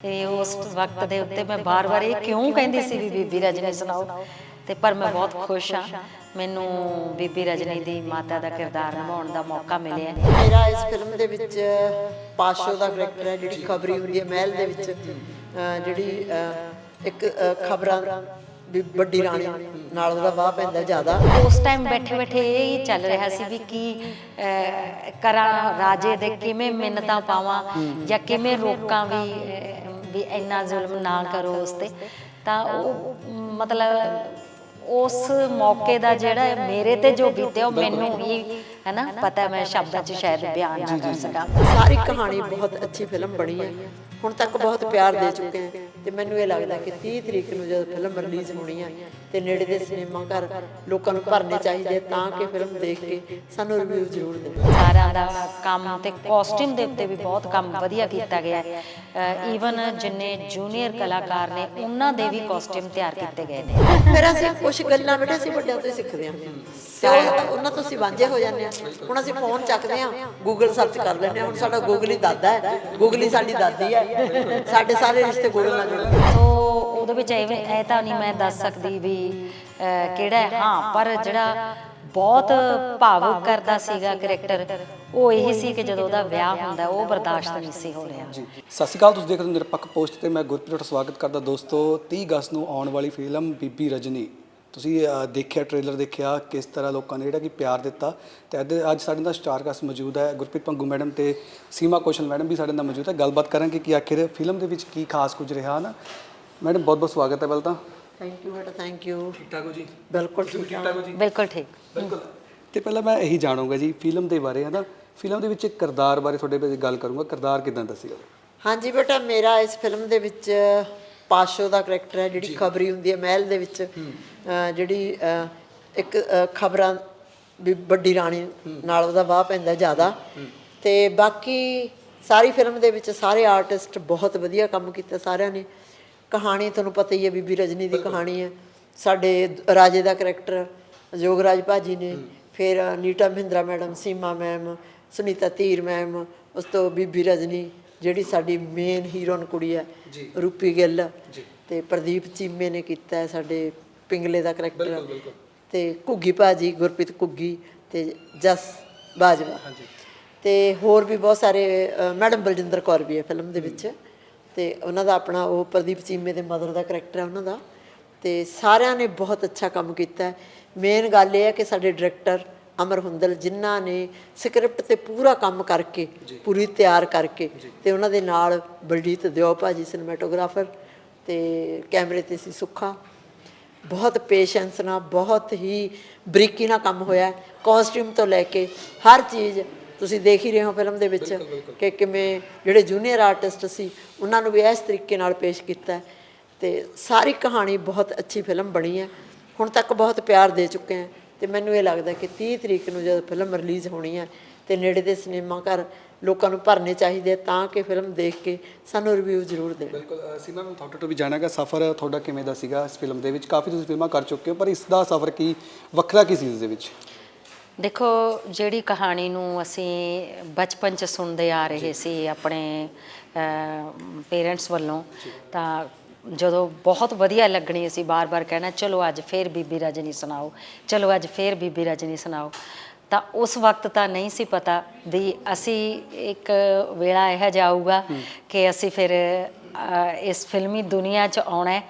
ਤੇ ਉਸ ਵਕਤ ਦੇ ਉੱਤੇ ਮੈਂ ਬਾਰ-ਬਾਰ ਇਹ ਕਿਉਂ ਕਹਿੰਦੀ ਸੀ ਵੀ ਬੀਬੀ ਰਜਨੀ ਸੁਣਾਓ? ਤੇ ਪਰ ਮੈਂ ਬਹੁਤ ਖੁਸ਼ ਹਾਂ। ਮੈਨੂੰ ਬੀਬੀ ਰਜਨੀ ਦੀ ਮਾਤਾ ਦਾ ਕਿਰਦਾਰ ਨਿਭਾਉਣ ਦਾ ਮੌਕਾ ਮਿਲਿਆ। ਮੇਰਾ ਇਸ ਫਿਲਮ ਦੇ ਵਿੱਚ ਪਾਸ਼ੋ ਦਾ ਕਰੈਕਟਰ ਹੈ ਜਿਹੜੀ ਖਬਰੀ ਹੁੰਦੀ ਹੈ ਮਹਿਲ ਦੇ ਵਿੱਚ ਜਿਹੜੀ ਇੱਕ ਖਬਰਾਂ ਵੀ ਵੱਡੀ ਰਾਣੀ ਨਾਲ ਉਹਦਾ ਵਾਹ ਪੈਂਦਾ ਜ਼ਿਆਦਾ। ਉਸ ਟਾਈਮ ਬੈਠੇ-ਬੈਠੇ ਇਹ ਹੀ ਚੱਲ ਰਿਹਾ ਸੀ ਵੀ ਕੀ ਕਰਾਂ ਰਾਜੇ ਦੇ ਕਿਵੇਂ ਮਿੰਨਤਾਂ ਪਾਵਾਂ ਜਾਂ ਕਿਵੇਂ ਰੋਕਾਂ ਵੀ ਵੀ ਇੰਨਾ ਜ਼ੁਲਮ ਨਾ ਕਰੋ ਉਸ ਤੇ। ਤਾਂ ਉਹ ਮਤਲਬ ਉਸ ਮੌਕੇ ਦਾ ਜਿਹੜਾ ਮੇਰੇ ਤੇ ਜੋ ਬੀਤਿਆ ਉਹ ਮੈਨੂੰ ਹੀ ਹੈ ਨਾ ਪਤਾ ਮੈਂ ਸ਼ਬਦਾਂ 'ਚ ਸ਼ਾਇਦ ਬਿਆਨ ਨਾ ਕਰ ਸਕਾਂ। ਸਾਰੀ ਕਹਾਣੀ ਬਹੁਤ ਅੱਛੀ ਫਿਲਮ ਬਣੀ ਹੈ। ਹੁਣ ਤੱਕ ਬਹੁਤ ਪਿਆਰ ਦੇ ਚੁੱਕੇ ਹਾਂ। ਤੇ ਮੈਨੂੰ ਇਹ ਲੱਗਦਾ ਕਿ 30 ਤਰੀਕ ਨੂੰ ਜਦੋਂ ਫਿਲਮ ਰਿਲੀਜ਼ ਹੋਣੀ ਹੈ ਤੇ ਨੇੜੇ ਦੇ ਸਿਨੇਮਾ ਘਰ ਲੋਕਾਂ ਨੂੰ ਭਰਨੇ ਚਾਹੀਦੇ ਤਾਂ ਕਿ ਫਿਲਮ ਦੇਖ ਕੇ ਸਾਨੂੰ ਰਿਵਿਊ ਜ਼ਰੂਰ ਦੇਣ। ਸਾਰਿਆਂ ਦਾ ਕੰਮ ਤੇ ਕਾਸਟਿਊਮ ਦੇ ਉੱਤੇ ਵੀ ਬਹੁਤ ਕੰਮ ਵਧੀਆ ਕੀਤਾ ਗਿਆ ਈਵਨ ਜਿੰਨੇ ਜੂਨੀਅਰ ਕਲਾਕਾਰ ਨੇ ਉਹਨਾਂ ਦੇ ਵੀ ਕਾਸਟਿਊਮ ਤਿਆਰ ਕੀਤੇ ਗਏ ਨੇ। ਫਿਰ ਅਸੀਂ ਕੁਝ ਗੱਲਾਂ ਬੇਟੇ ਅਸੀਂ ਵੱਡਿਆਂ ਤੋਂ ਸਿੱਖਦੇ ਹਾਂ। ਤੇ ਉਹ- ਉਹਨਾਂ ਤੋਂ ਅਸੀਂ ਵਾਂਝੇ ਹੋ ਜਾਂਦੇ ਹਾਂ। ਹੁਣ ਅਸੀਂ ਫੋਨ ਚੱਕਦੇ ਹਾਂ ਗੂਗਲ ਸਰਚ ਕਰ ਲੈਂਦੇ ਹਾਂ। ਹੁਣ ਸਾਡਾ ਗੂਗਲ ਹੀ ਦਾਦਾ ਹੈ। ਗੂਗਲ ਹੀ ਸਾਡੀ ਦਾਦੀ ਹੈ। ਸਾਡੇ ਸਾਰੇ ਰਿਸ਼ਤੇ ਗੂਗਲ ਨਾਲ ਜੁੜੇ। ਸੋ ਉਹਦੇ ਵਿੱਚ ਐਵੇਂ ਐ ਤਾਂ ਨਹੀਂ ਮੈਂ ਦੱਸ ਸਕਦੀ ਵੀ ਅਹ, ਕਿਹੜਾ ਹੈ। ਹਾਂ ਪਰ ਜਿਹੜਾ ਬਹੁਤ ਭਾਵੁਕ ਕਰਦਾ ਸੀਗਾ ਕਰੈਕਟਰ ਉਹ ਇਹੀ ਸੀ ਕਿ ਜਦੋਂ ਉਹਦਾ ਵਿਆਹ ਹੁੰਦਾ ਉਹ ਬਰਦਾਸ਼ਤ ਨਹੀਂ ਸੀ ਹੋ ਰਿਹਾ। ਜੀ। ਸਤਿ ਸ਼੍ਰੀ ਅਕਾਲ ਤੁਸੀਂ ਦੇਖ ਰਹੇ ਹੋ ਨਿਰਪੱਖ ਪੋਸਟ ਤੇ ਮੈਂ ਗੁਰਪ੍ਰੀਤ ਤੁਹਾਡਾ ਸਵਾਗਤ ਕਰਦਾ ਦੋਸਤੋ। 30 ਅਗਸਤ ਨੂੰ ਆਉਣ ਵਾਲੀ ਫਿਲਮ ਬੀਬੀ ਰਜਨੀ। ਤੁਸੀਂ ਦੇਖਿਆ ਟ੍ਰੇਲਰ ਦੇਖਿਆ ਕਿਸ ਤਰ੍ਹਾਂ ਲੋਕਾਂ ਨੇ ਜਿਹੜਾ ਕਿ ਪਿਆਰ ਦਿੱਤਾ? ਤੇ ਅੱਜ ਅੱਜ ਸਾਡੇ ਨਾਲ ਸਟਾਰ ਕਾਸਟ ਮੌਜੂਦ ਹੈ ਗੁਰਪ੍ਰੀਤ ਪੰਗੂ ਮੈਡਮ ਤੇ ਸੀਮਾ ਕੌਸ਼ਲ ਮੈਡਮ ਵੀ ਸਾਡੇ ਨਾਲ ਮੌਜੂਦ ਹੈ। ਗੱਲਬਾਤ ਕਰਾਂਗੇ ਕਿ ਆਖਿਰ ਫਿਲਮ ਦੇ ਵਿੱਚ ਕੀ ਖਾਸ ਕੁਝ ਰਿਹਾ ਨਾ ਮੈਡਮ ਬਹੁਤ ਬਹੁਤ ਸਵਾਗਤ ਹੈ ਪਹਿਲਾਂ ਤਾਂ। ਥੈਂਕ ਯੂ ਬੇਟਾ ਥੈਂਕ ਯੂ ਠੀਕ ਠਾਕ ਹੋ ਜੀ? ਬਿਲਕੁਲ ਠੀਕ ਹੈ ਹੋ ਜੀ? ਬਿਲਕੁਲ ਠੀਕ। ਬਿਲਕੁਲ। ਤੇ ਪਹਿਲਾਂ ਮੈਂ ਇਹੀ ਜਾਣੂੰਗਾ ਜੀ ਫਿਲਮ ਦੇ ਬਾਰੇ ਹੈ ਨਾ ਫਿਲਮ ਦੇ ਵਿੱਚ ਇੱਕ ਕਿਰਦਾਰ ਬਾਰੇ ਤੁਹਾਡੇ ਵਿੱਚ ਗੱਲ ਕਰੂੰਗਾ। ਕਿਰਦਾਰ ਕਿਦਾਂ ਦਾ ਸੀਗਾ ਹਾਂਜੀ ਬੇਟਾ ਮੇਰਾ ਇਸ ਫਿਲਮ ਦੇ ਵਿੱਚ ਪਾਸ਼ੋ ਦਾ ਕਰੈਕਟਰ ਹੈ ਜਿਹੜੀ ਖਬਰੀ ਹੁੰਦੀ ਹੈ ਮਹਿਲ ਦੇ ਵਿੱਚ। ਜਿਹੜੀ ਇੱਕ ਖਬਰਾਂ ਵੀ ਵੱਡੀ ਰਾਣੀ ਨਾਲ ਉਹਦਾ ਵਾਹ ਪੈਂਦਾ ਜ਼ਿਆਦਾ। ਤੇ ਬਾਕੀ ਸਾਰੀ ਫਿਲਮ ਦੇ ਵਿੱਚ ਸਾਰੇ ਆਰਟਿਸਟ ਬਹੁਤ ਵਧੀਆ ਕੰਮ ਕੀਤਾ ਸਾਰਿਆਂ ਨੇ। ਕਹਾਣੀ ਤੁਹਾਨੂੰ ਪਤਾ ਹੀ ਹੈ ਬੀਬੀ ਰਜਨੀ ਦੀ ਕਹਾਣੀ ਹੈ। ਸਾਡੇ ਰਾਜੇ ਦਾ ਕਰੈਕਟਰ ਯੋਗਰਾਜ ਭਾਜੀ ਨੇ। ਫਿਰ Neeta Mahindra madam Seema ma'am Sunita Dhir ma'am ਉਸ ਤੋਂ ਬੀਬੀ ਰਜਨੀ ਜਿਹੜੀ ਸਾਡੀ ਮੇਨ ਹੀਰੋਇਨ ਕੁੜੀ ਹੈ ਰੂਪੀ ਗਿੱਲ। ਤੇ ਪ੍ਰਦੀਪ ਚੀਮੇ ਨੇ ਕੀਤਾ ਹੈ ਸਾਡੇ ਪਿੰਗਲੇ ਦਾ ਕਰੈਕਟਰ ਤੇ ਘੁੱਗੀ ਭਾਜੀ ਗੁਰਪ੍ਰੀਤ ਘੁੱਗੀ ਤੇ ਜਸ ਬਾਜਵਾ। ਤੇ ਹੋਰ ਵੀ ਬਹੁਤ ਸਾਰੇ ਮੈਡਮ ਬਲਜਿੰਦਰ ਕੌਰ ਵੀ ਹੈ ਫਿਲਮ ਦੇ ਵਿੱਚ। ਤੇ ਉਹਨਾਂ ਦਾ ਆਪਣਾ ਉਹ ਪ੍ਰਦੀਪ ਚੀਮੇ ਦੇ ਮਦਰ ਦਾ ਕਰੈਕਟਰ ਹੈ ਉਹਨਾਂ ਦਾ। ਤੇ ਸਾਰਿਆਂ ਨੇ ਬਹੁਤ ਅੱਛਾ ਕੰਮ ਕੀਤਾ ਮੇਨ ਗੱਲ ਇਹ ਹੈ ਕਿ ਸਾਡੇ ਡਾਇਰੈਕਟਰ ਅਮਰ ਹੁੰਦਲ ਜਿਨ੍ਹਾਂ ਨੇ ਸਕ੍ਰਿਪਟ ਤੇ ਪੂਰਾ ਕੰਮ ਕਰਕੇ ਪੂਰੀ ਤਿਆਰ ਕਰਕੇ ਤੇ ਉਹਨਾਂ ਦੇ ਨਾਲ ਬਲਜੀਤ ਦਿਓ ਭਾਜੀ ਸਿਨੇਮੈਟੋਗ੍ਰਾਫਰ ਤੇ ਕੈਮਰੇ ਤੇ ਸੀ ਸੁੱਖਾ। ਬਹੁਤ ਪੇਸ਼ੈਂਸ ਨਾਲ ਬਹੁਤ ਹੀ ਬਰੀਕੀ ਨਾਲ ਕੰਮ ਹੋਇਆ ਕਾਸਟਿਊਮ ਤੋਂ ਲੈ ਕੇ ਹਰ ਚੀਜ਼ ਤੁਸੀਂ ਦੇਖ ਹੀ ਰਹੇ ਹੋ ਫਿਲਮ ਦੇ ਵਿੱਚ ਕਿ ਕਿਵੇਂ ਜਿਹੜੇ ਜੂਨੀਅਰ ਆਰਟਿਸਟ ਸੀ ਉਹਨਾਂ ਨੂੰ ਵੀ ਇਸ ਤਰੀਕੇ ਨਾਲ ਪੇਸ਼ ਕੀਤਾ। ਤੇ ਸਾਰੀ ਕਹਾਣੀ ਬਹੁਤ ਅੱਛੀ ਫਿਲਮ ਬਣੀ ਹੈ। ਹੁਣ ਤੱਕ ਬਹੁਤ ਪਿਆਰ ਦੇ ਚੁੱਕੇ ਹਾਂ। ਤੇ ਮੈਨੂੰ ਇਹ ਲੱਗਦਾ ਕਿ 30 ਤਰੀਕ ਨੂੰ ਜਦੋਂ ਫਿਲਮ ਰਿਲੀਜ਼ ਹੋਣੀ ਹੈ ਤੇ ਨੇੜੇ ਦੇ ਸਿਨੇਮਾ ਘਰ ਲੋਕਾਂ ਨੂੰ ਭਰਨੇ ਚਾਹੀਦੇ ਤਾਂ ਕਿ ਫਿਲਮ ਦੇਖ ਕੇ ਸਾਨੂੰ ਰਿਵਿਊ ਜ਼ਰੂਰ ਦੇਣ। ਬਿਲਕੁਲ ਸੀਮਾ ਮੈਂ ਤੁਹਾਡੇ ਤੋਂ ਵੀ ਜਾਣਾਂਗਾ ਸਫ਼ਰ ਤੁਹਾਡਾ ਕਿਵੇਂ ਦਾ ਸੀਗਾ ਇਸ ਫਿਲਮ ਦੇ ਵਿੱਚ? ਕਾਫੀ ਤੁਸੀਂ ਫਿਲਮਾਂ ਕਰ ਚੁੱਕੇ ਹੋ ਪਰ ਇਸ ਦਾ ਸਫ਼ਰ ਕੀ ਵੱਖਰਾ ਕੀ ਸੀ ਇਸ ਦੇ ਵਿੱਚ? ਦੇਖੋ ਜਿਹੜੀ ਕਹਾਣੀ ਨੂੰ ਅਸੀਂ ਬਚਪਨ ਚ ਸੁਣਦੇ ਆ ਰਹੇ ਸੀ ਆਪਣੇ ਪੇਰੈਂਟਸ ਵੱਲੋਂ ਤਾਂ ਜਦੋਂ ਬਹੁਤ ਵਧੀਆ ਲੱਗਣੀ ਅਸੀਂ ਬਾਰ-ਬਾਰ ਕਹਿਣਾ ਚਲੋ ਅੱਜ ਫੇਰ ਬੀਬੀ ਰਜਨੀ ਸੁਣਾਓ ਚਲੋ ਅੱਜ ਫੇਰ ਬੀਬੀ ਰਜਨੀ ਸੁਣਾਓ। ਤਾਂ ਉਸ ਵਕਤ ਤਾਂ ਨਹੀਂ ਸੀ ਪਤਾ ਵੀ ਅਸੀਂ ਇੱਕ ਵੇਲਾ ਇਹ ਜਾਊਗਾ ਕਿ ਅਸੀਂ ਫਿਰ ਇਸ ਫਿਲਮੀ ਦੁਨੀਆ 'ਚ ਆਉਣਾ ਹੈ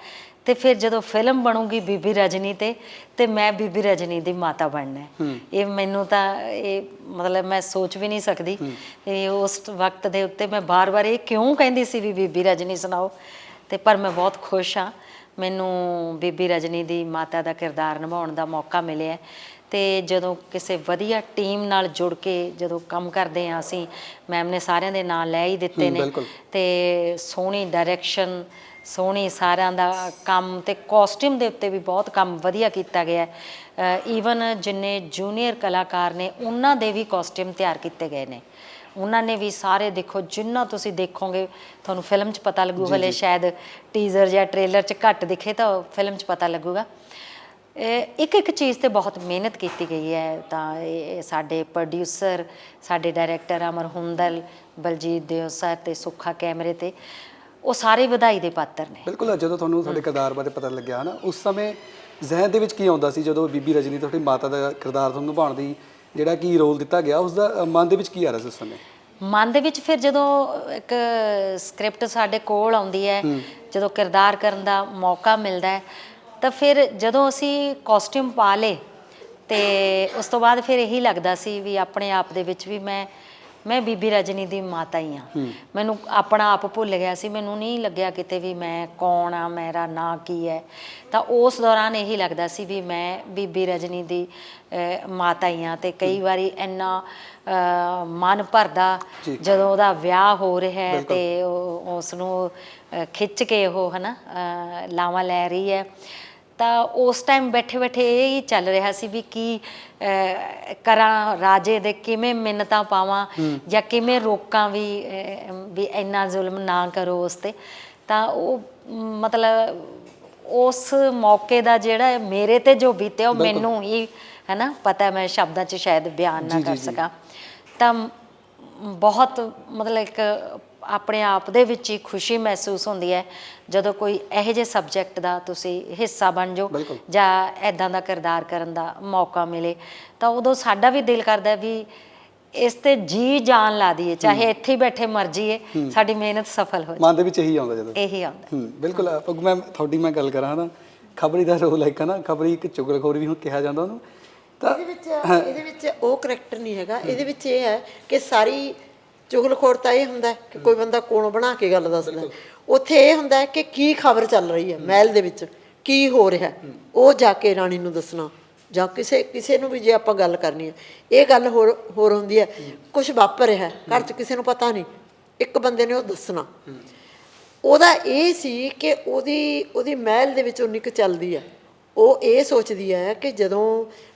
ਤੇ ਫਿਰ ਜਦੋਂ ਫਿਲਮ ਬਣੂਗੀ ਬੀਬੀ ਰਜਨੀ ਤੇ ਤੇ ਮੈਂ ਬੀਬੀ ਰਜਨੀ ਦੀ ਮਾਤਾ ਬਣਨਾ ਹੈ। ਇਹ ਮੈਨੂੰ ਤਾਂ ਇਹ ਮਤਲਬ ਮੈਂ ਸੋਚ ਵੀ ਨਹੀਂ ਸਕਦੀ ਤੇ ਉਸ ਵਕਤ ਦੇ ਉੱਤੇ ਮੈਂ ਬਾਰ-ਬਾਰ ਇਹ ਕਿਉਂ ਕਹਿੰਦੀ ਸੀ ਵੀ ਬੀਬੀ ਰਜਨੀ ਸੁਣਾਓ? ਤੇ ਪਰ ਮੈਂ ਬਹੁਤ ਖੁਸ਼ ਹਾਂ। ਮੈਨੂੰ ਬੀਬੀ ਰਜਨੀ ਦੀ ਮਾਤਾ ਦਾ ਕਿਰਦਾਰ ਨਿਭਾਉਣ ਦਾ ਮੌਕਾ ਮਿਲਿਆ ਤੇ ਜਦੋਂ ਕਿਸੇ ਵਧੀਆ ਟੀਮ ਨਾਲ ਜੁੜ ਕੇ ਜਦੋਂ ਕੰਮ ਕਰਦੇ ਹਾਂ ਅਸੀਂ ਮੈਮ ਨੇ ਸਾਰਿਆਂ ਦੇ ਨਾਂ ਲੈ ਹੀ ਦਿੱਤੇ ਨੇ। ਤੇ ਸੋਹਣੀ ਡਾਇਰੈਕਸ਼ਨ ਸੋਹਣੀ ਸਾਰਿਆਂ ਦਾ ਕੰਮ ਤੇ ਕਾਸਟਿਊਮ ਦੇ ਉੱਤੇ ਵੀ ਬਹੁਤ ਕੰਮ ਵਧੀਆ ਕੀਤਾ ਗਿਆ ਹੈ। ਈਵਨ ਜਿੰਨੇ ਜੂਨੀਅਰ ਕਲਾਕਾਰ ਨੇ ਉਹਨਾਂ ਦੇ ਵੀ ਕਾਸਟਿਊਮ ਤਿਆਰ ਕੀਤੇ ਗਏ ਨੇ। ਉਹਨਾਂ ਨੇ ਵੀ ਸਾਰੇ ਦੇਖੋ ਜਿੰਨਾ ਤੁਸੀਂ ਦੇਖੋਗੇ ਤੁਹਾਨੂੰ ਫਿਲਮ 'ਚ ਪਤਾ ਲੱਗੂ ਹਲੇ ਸ਼ਾਇਦ ਟੀਜ਼ਰ ਜਾਂ ਟ੍ਰੇਲਰ 'ਚ ਘੱਟ ਦਿਖੇ ਤਾਂ ਫਿਲਮ 'ਚ ਪਤਾ ਲੱਗੂਗਾ। ਇੱਕ ਇੱਕ ਚੀਜ਼ ਤੇ ਬਹੁਤ ਮਿਹਨਤ ਕੀਤੀ ਗਈ ਹੈ ਤਾਂ ਇਹ ਸਾਡੇ ਪ੍ਰੋਡਿਊਸਰ ਸਾਡੇ ਡਾਇਰੈਕਟਰ ਅਮਰ ਹੁੰਦਲ ਬਲਜੀਤ ਦਿਓ ਸਰ ਤੇ ਸੁੱਖਾ ਕੈਮਰੇ ਤੇ ਉਹ ਸਾਰੇ ਵਧਾਈ ਦੇ ਪਾਤਰ ਨੇ। ਬਿਲਕੁਲ ਜਦੋਂ ਤੁਹਾਨੂੰ ਤੁਹਾਡੇ ਕਿਰਦਾਰ ਬਾਰੇ ਪਤਾ ਲੱਗਿਆ ਨਾ ਉਸ ਸਮੇਂ ਜ਼ਿਹਨ ਦੇ ਵਿੱਚ ਕੀ ਆਉਂਦਾ ਸੀ ਜਦੋਂ ਬੀਬੀ ਰਜਨੀ ਤੁਹਾਡੀ ਮਾਤਾ ਦਾ ਕਿਰਦਾਰ ਤੁਹਾਨੂੰ ਨਿਭਾਉਣ ਦੀ ਜਿਹੜਾ ਕੀ ਰੋਲ ਦਿੱਤਾ ਗਿਆ ਉਸ ਦਾ ਮਨ ਦੇ ਵਿੱਚ ਕੀ ਆ ਰਿਹਾ ਸੀ ਉਸ ਸਮੇਂ? ਮਨ ਦੇ ਵਿੱਚ ਫਿਰ ਜਦੋਂ ਇੱਕ ਸਕ੍ਰਿਪਟ ਸਾਡੇ ਕੋਲ ਆਉਂਦੀ ਹੈ ਜਦੋਂ ਕਿਰਦਾਰ ਕਰਨ ਦਾ ਮੌਕਾ ਮਿਲਦਾ ਹੈ ਤਾਂ ਫਿਰ ਜਦੋਂ ਅਸੀਂ ਕਾਸਟਿਊਮ ਪਾ ਲੇ ਤੇ ਉਸ ਤੋਂ ਬਾਅਦ ਫਿਰ ਇਹੀ ਲੱਗਦਾ ਸੀ ਵੀ ਆਪਣੇ ਆਪ ਦੇ ਵਿੱਚ ਵੀ ਮੈਂ ਮੈਂ ਬੀਬੀ ਰਜਨੀ ਦੀ ਮਾਤਾ ਹੀ ਆ। ਮੈਨੂੰ ਆਪਣਾ ਆਪ ਭੁੱਲ ਗਿਆ ਸੀ। ਮੈਨੂੰ ਨਹੀਂ ਲੱਗਿਆ ਕਿਤੇ ਵੀ ਮੈਂ ਕੌਣ ਆ ਮੇਰਾ ਨਾਂ ਕੀ ਹੈ। ਤਾਂ ਉਸ ਦੌਰਾਨ ਇਹੀ ਲੱਗਦਾ ਸੀ ਵੀ ਮੈਂ ਬੀਬੀ ਰਜਨੀ ਦੀ ਮਾਤਾ ਹੀ ਆ ਤੇ ਕਈ ਵਾਰੀ ਇੰਨਾ ਮਨ ਭਰਦਾ। ਜਦੋਂ ਉਹਦਾ ਵਿਆਹ ਹੋ ਰਿਹਾ ਹੈ ਤੇ ਉਸ ਨੂੰ ਖਿੱਚ ਕੇ ਉਹ ਹਨਾ ਲਾਵਾਂ ਲੈ ਰਹੀ ਹੈ। ਤਾਂ ਉਸ ਟਾਈਮ ਬੈਠੇ ਬੈਠੇ ਇਹ ਹੀ ਚੱਲ ਰਿਹਾ ਸੀ ਵੀ ਕੀ ਅਹ, ਕਰਾਂ ਰਾਜੇ ਦੇ ਕਿਵੇਂ ਮਿੰਨਤਾਂ ਪਾਵਾਂ ਜਾਂ ਕਿਵੇਂ ਰੋਕਾਂ ਵੀ ਅਹ, ਵੀ ਇੰਨਾ ਜ਼ੁਲਮ ਨਾ ਕਰੋ ਉਸ ਤੇ। ਤਾਂ ਉਹ ਮ, ਮਤਲਬ ਉਸ ਮੌਕੇ ਦਾ ਜਿਹੜਾ ਹੈ, ਮੇਰੇ ਤੇ ਜੋ ਬੀਤਿਆ ਉਹ ਮੈਨੂੰ ਹੀ ਹੈ ਨਾ ਪਤਾ ਹੈ, ਮੈਂ ਸ਼ਬਦਾਂ 'ਚ ਸ਼ਾਇਦ ਬਿਆਨ ਨਾ ਕਰ ਸਕਾਂ। ਤਾਂ ਮ- ਬਹੁਤ ਮਤਲਬ ਇੱਕ ਆਪਣੇ ਆਪ ਦੇ ਵਿੱਚ ਹੀ ਖੁਸ਼ੀ ਮਹਿਸੂਸ ਹੁੰਦੀ ਹੈ। ਜਦੋਂ ਕੋਈ ਇਹੋ ਜਿਹੇ ਸਬਜੈਕਟ ਦਾ ਤੁਸੀਂ ਹਿੱਸਾ ਬਣ ਜਾਓ। ਜਾਂ ਐਦਾਂ ਦਾ ਕਿਰਦਾਰ ਕਰਨ ਦਾ ਮੌਕਾ ਮਿਲੇ ਤਾਂ ਉਦੋਂ ਸਾਡਾ ਵੀ ਦਿਲ ਕਰਦਾ ਵੀ ਇਸ ਤੇ ਜੀ ਜਾਨ ਲਾ ਦਈਏ ਚਾਹੇ ਇੱਥੇ ਹੀ ਬੈਠੇ ਮਰ ਜਾਈਏ ਸਾਡੀ ਮਿਹਨਤ ਸਫਲ ਹੋ ਮਨ ਦੇ ਵਿੱਚ ਇਹੀ ਆਉਂਦਾ ਜਦੋਂ। ਇਹੀ ਆਉਂਦਾ। ਹੂੰ ਬਿਲਕੁਲ ਅ, ਮੈਂ ਤੁਹਾਡੀ ਮੈਂ ਗੱਲ ਕਰਾਂ ਨਾ ਖਬਰੀ ਦਾ ਰੋਲ ਹੈ ਨਾ ਖਬਰੀ ਇੱਕ ਚੁਗਲਖੋਰੀ ਵੀ ਹੁਣ ਕਿਹਾ ਜਾਂਦਾ ਉਹਨੂੰ ਤਾਂ ਇਹਦੇ ਵਿੱਚ ਇਹਦੇ ਵਿੱਚ ਉਹ ਕਰੈਕਟਰ ਨਹੀਂ ਹੈਗਾ ਇਹਦੇ ਵਿੱਚ ਇਹ ਹੈ ਕਿ ਸਾਰੀ ਚੁਗਲਖੋਰਤਾ ਇਹ ਹੁੰਦਾ ਕਿ ਕੋਈ ਬੰਦਾ ਕੋਲੋਂ ਬਣਾ ਕੇ ਗੱਲ ਦੱਸਦਾ। ਉੱਥੇ ਇਹ ਹੁੰਦਾ ਕਿ ਕੀ ਖਬਰ ਚੱਲ ਰਹੀ ਹੈ ਮਹਿਲ ਦੇ ਵਿੱਚ, ਕੀ ਹੋ ਰਿਹਾ ਉਹ ਜਾ ਕੇ ਰਾਣੀ ਨੂੰ ਦੱਸਣਾ ਜਾਂ ਕਿਸੇ ਕਿਸੇ ਨੂੰ ਵੀ ਜੇ ਆਪਾਂ ਗੱਲ ਕਰਨੀ ਹੈ। ਇਹ ਗੱਲ ਹੋਰ ਹੋਰ ਹੁੰਦੀ ਹੈ ਕੁਝ ਵਾਪਰ ਰਿਹਾ ਘਰ 'ਚ ਕਿਸੇ ਨੂੰ ਪਤਾ ਨਹੀਂ, ਇੱਕ ਬੰਦੇ ਨੇ ਉਹ ਦੱਸਣਾ। ਉਹਦਾ ਇਹ ਸੀ ਕਿ ਉਹਦੀ ਉਹਦੀ ਮਹਿਲ ਦੇ ਵਿੱਚ ਉਨੀ ਕੁ ਚੱਲਦੀ ਹੈ। ਉਹ ਇਹ ਸੋਚਦੀ ਹੈ ਕਿ ਜਦੋਂ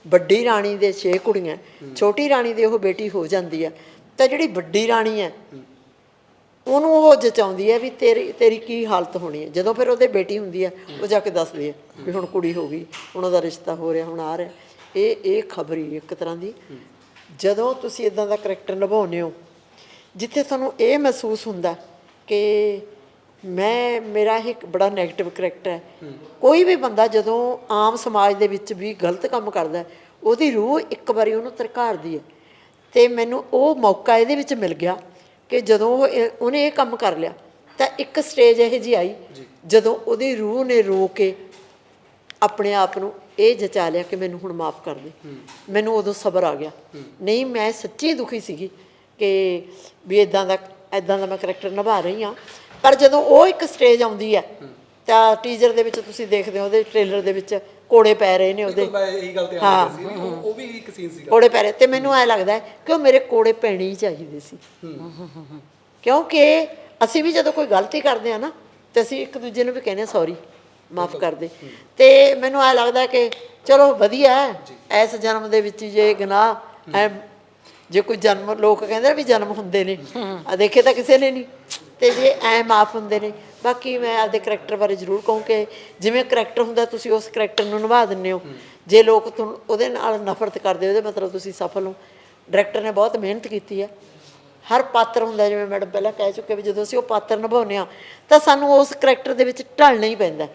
ਵੱਡੀ ਰਾਣੀ ਦੇ 6 ਕੁੜੀਆਂ, ਛੋਟੀ ਰਾਣੀ ਦੇ ਉਹ ਬੇਟੀ ਹੋ ਜਾਂਦੀ ਹੈ ਤਾਂ ਜਿਹੜੀ ਵੱਡੀ ਰਾਣੀ ਹੈ, ਉਹਨੂੰ ਉਹ ਜਚਾਉਂਦੀ ਹੈ ਵੀ ਤੇਰੀ ਤੇਰੀ ਕੀ ਹਾਲਤ ਹੋਣੀ ਹੈ। ਜਦੋਂ ਫਿਰ ਉਹਦੇ ਬੇਟੀ ਹੁੰਦੀ ਹੈ, ਉਹ ਜਾ ਕੇ ਦੱਸਦੀ ਹੈ ਵੀ ਹੁਣ ਕੁੜੀ ਹੋ ਗਈ, ਹੁਣ ਉਹਦਾ ਰਿਸ਼ਤਾ ਹੋ ਰਿਹਾ, ਹੁਣ ਆ ਰਿਹਾ। ਇਹ ਇਹ ਖਬਰੀ ਇੱਕ ਤਰ੍ਹਾਂ ਦੀ ਜਦੋਂ ਤੁਸੀਂ ਇਦਾਂ ਦਾ ਕਰੈਕਟਰ ਨਿਭਾਉਂਦੇ ਹੋ, ਜਿੱਥੇ ਤੁਹਾਨੂੰ ਇਹ ਮਹਿਸੂਸ ਹੁੰਦਾ ਕਿ ਮੈਂ, ਮੇਰਾ ਇਹ ਇੱਕ ਬੜਾ 네ਗੇਟਿਵ ਕਰੈਕਟਰ ਹੈ। ਕੋਈ ਵੀ ਬੰਦਾ ਜਦੋਂ ਆਮ ਸਮਾਜ ਦੇ ਵਿੱਚ ਵੀ ਗਲਤ ਕੰਮ ਕਰਦਾ ਉਹਦੀ ਰੂਹ ਇੱਕ ਵਾਰੀ ਉਹਨੂੰ ਤਰਕਾਰਦੀ ਹੈ। ਤੇ ਮੈਨੂੰ ਉਹ ਮੌਕਾ ਇਹਦੇ ਵਿੱਚ ਮਿਲ ਗਿਆ ਕਿ ਜਦੋਂ ਉਹਨੇ ਇਹ ਕੰਮ ਕਰ ਲਿਆ ਤਾਂ ਇੱਕ ਸਟੇਜ ਇਹੋ ਜਿਹੀ ਆਈ ਜਦੋਂ ਉਹਦੀ ਰੂਹ ਨੇ ਰੋ ਕੇ ਆਪਣੇ ਆਪ ਨੂੰ ਇਹ ਜਚਾ ਲਿਆ ਕਿ ਮੈਨੂੰ ਹੁਣ ਮਾਫ ਕਰ ਦੇ। ਮੈਨੂੰ ਉਦੋਂ ਸਬਰ ਆ ਗਿਆ। ਨਹੀਂ ਮੈਂ ਸੱਚੀ ਦੁਖੀ ਸੀਗੀ ਕਿ ਵੀ ਇਦਾਂ ਦਾ ਇਦਾਂ ਦਾ ਮੈਂ ਕਰੈਕਟਰ ਨਿਭਾ ਰਹੀ ਹਾਂ। ਪਰ ਜਦੋਂ ਉਹ ਇੱਕ ਸਟੇਜ ਆਉਂਦੀ ਹੈ ਤਾਂ ਟੀਜ਼ਰ ਦੇ ਵਿੱਚ ਤੁਸੀਂ ਦੇਖਦੇ ਹੋ ਉਹਦੇ ਟ੍ਰੇਲਰ ਦੇ ਵਿੱਚ ਕੋੜੇ ਪੈ ਰਹੇ ਨੇ ਉਹਦੇ। ਮੈਂ ਇਹੀ ਗੱਲ ਤੇ ਹਾਂ। ਸੀ ਉਹ ਵੀ ਇੱਕ ਸੀਨ ਸੀਗਾ। ਕੋੜੇ ਪੈ ਰਹੇ ਤੇ ਮੈਨੂੰ ਐ ਲੱਗਦਾ ਕਿ ਉਹ ਮੇਰੇ ਕੋੜੇ ਪੈਣੇ ਹੀ ਚਾਹੀਦੇ ਸੀ। ਕਿਉਂਕਿ ਅਸੀਂ ਵੀ ਜਦੋਂ ਕੋਈ ਗਲਤੀ ਕਰਦੇ ਆ ਨਾ ਤੇ ਅਸੀਂ ਇੱਕ ਦੂਜੇ ਨੂੰ ਵੀ ਕਹਿੰਦੇ ਸੌਰੀ ਮਾਫ ਕਰ ਦੇ। ਤੇ ਮੈਨੂੰ ਐ ਲੱਗਦਾ ਕਿ ਚਲੋ ਵਧੀਆ ਇਸ ਜਨਮ ਦੇ ਵਿੱਚ ਜੇ ਗੁਨਾਹ ਐ ਜੇ ਕੋਈ ਜਨਮ ਲੋਕ ਕਹਿੰਦੇ ਵੀ ਜਨਮ ਹੁੰਦੇ ਨੇ। ਆ ਦੇਖੇ ਤਾਂ ਕਿਸੇ ਨੇ ਨਹੀਂ ਤੇ ਜੇ ਐ ਮਾਫ ਹੁੰਦੇ ਨੇ ਬਾਕੀ ਮੈਂ ਆਪਦੇ ਕਰੈਕਟਰ ਬਾਰੇ ਜ਼ਰੂਰ ਕਹੂੰ ਕਿ ਜਿਵੇਂ ਕਰੈਕਟਰ ਹੁੰਦਾ ਤੁਸੀਂ ਉਸ ਕਰੈਕਟਰ ਨੂੰ ਨਿਭਾ ਦਿੰਦੇ ਹੋ। ਜੇ ਲੋਕ ਤੁਹਾਨੂੰ ਉਹਦੇ ਨਾਲ ਨਫ਼ਰਤ ਕਰਦੇ ਉਹਦੇ ਮਤਲਬ ਤੁਸੀਂ ਸਫਲ ਹੋ। ਡਾਇਰੈਕਟਰ ਨੇ ਬਹੁਤ ਮਿਹਨਤ ਕੀਤੀ ਹੈ ਹਰ ਪਾਤਰ ਹੁੰਦਾ ਜਿਵੇਂ ਮੈਡਮ ਪਹਿਲਾਂ ਕਹਿ ਚੁੱਕੇ ਵੀ ਜਦੋਂ ਅਸੀਂ ਉਹ ਪਾਤਰ ਨਿਭਾਉਂਦੇ ਆ ਤਾਂ ਸਾਨੂੰ ਉਸ ਕਰੈਕਟਰ ਦੇ ਵਿੱਚ ਢਲਣਾ ਹੀ ਪੈਂਦਾ।